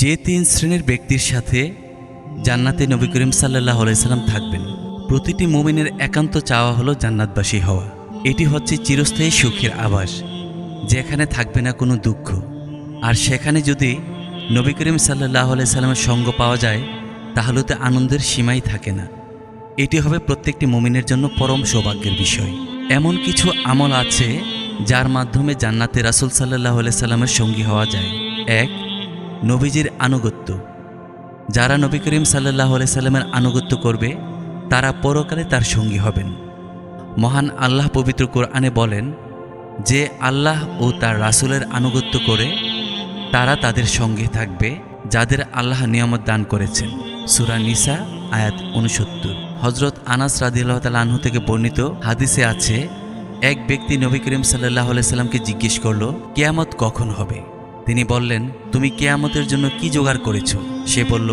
যে তিন শ্রেণির ব্যক্তির সাথে জান্নাতে নবী করিম সাল্লাহ আলাইসাল্লাম থাকবেন, প্রতিটি মুমিনের একান্ত চাওয়া হলো জান্নাতবাসী হওয়া। এটি হচ্ছে চিরস্থায়ী সুখের আবাস, যেখানে থাকবে না কোনো দুঃখ। আর সেখানে যদি নবী করিম সাল্লাহ আলাইসাল্লামের সঙ্গ পাওয়া যায়, তাহলে তো আনন্দের সীমাই থাকে না। এটি হবে প্রত্যেকটি মুমিনের জন্য পরম সৌভাগ্যের বিষয়। এমন কিছু আমল আছে, যার মাধ্যমে জান্নাতে রাসুল সাল্লাহ সাল্লামের সঙ্গী হওয়া যায়। এক নবীজির আনুগত্য। যারা নবী করিম সাল্লাহ সাল্লামের আনুগত্য করবে, তারা পরকালে তার সঙ্গী হবেন। মহান আল্লাহ পবিত্র কোরআনে বলেন, যে আল্লাহ ও তার রাসূলের আনুগত্য করে, তারা তাদের সঙ্গে থাকবে, যাদের আল্লাহ নিয়ামত দান করেছেন। সুরা নিসা, আয়াত উনসত্তর হজরত আনাস রাদিল্লাহ তাল আনহু থেকে বর্ণিত হাদিসে আছে, এক ব্যক্তি নবী করিম সাল্লাহ সাল্লামকে জিজ্ঞেস করল, কেয়ামত কখন হবে? তিনি বললেন, তুমি কেয়ামতের জন্য কি জোগাড় করেছ? সে বলল,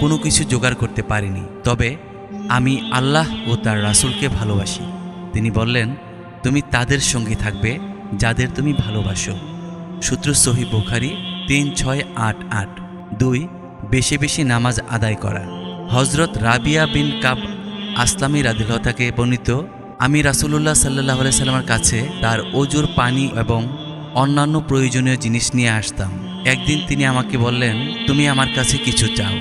কোনো কিছু জোগাড় করতে পারিনি, তবে আমি আল্লাহ ও তার রাসূলকে ভালোবাসি। তিনি বললেন, তুমি তাদের সঙ্গে থাকবে যাদের তুমি ভালোবাসো। সূত্র সহি বুখারি তিন ছয় আট আট। দুই, বেশি বেশি নামাজ আদায় করা। হজরত রাবিয়া বিন কাব আসলামী রাদিলতাকে বর্ণিত, আমি রাসুলুল্লাহ সাল্লাহ সাল্লামার কাছে তার অজুর পানি এবং অন্যান্য প্রয়োজনীয় জিনিস নিয়ে আসতাম। একদিন তিনি আমাকে বললেন, তুমি আমার কাছে কিছু চাও।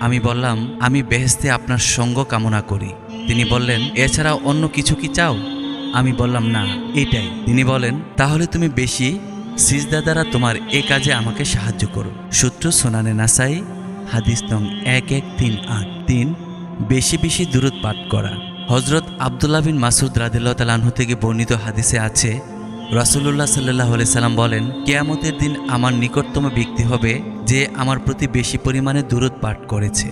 আমি বললাম, আমি বেহেস্তে আপনার সঙ্গ কামনা করি। তিনি বললেন এছাড়া অন্য কিছু কি চাও? আমি বললাম, না এটাই তিনি বলেন, তাহলে তুমি বেশি সিজদা দ্বারা তোমার এ কাজে আমাকে সাহায্য করো। সূত্র সোনানে নাসাই, হাদিস নং এক এক তিন আট। তিন, বেশি বেশি দূরত পাঠ করা। হজরত আবদুল্লাহ বিন মাসুদ রাদিল্লাহ তালাহু থেকে বর্ণিত হাদিসে আছে রাসুল্লাহ সাল্লাহ সাল্লাম বলেন, কেয়ামতের দিন আমার নিকটতম ব্যক্তি হবে যে আমার প্রতি বেশি পরিমাণে দূরত পাঠ করেছে।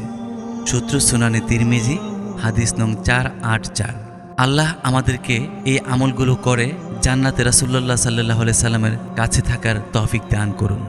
সূত্র সুনানে তিরমিজি, হাদিস নং চার আট চার। আল্লাহ আমাদেরকে এই আমলগুলো করে জান্নাতে রাসুল্লাহ সাল্লাহ সাল্লামের কাছে থাকার তহফিক দান করুন।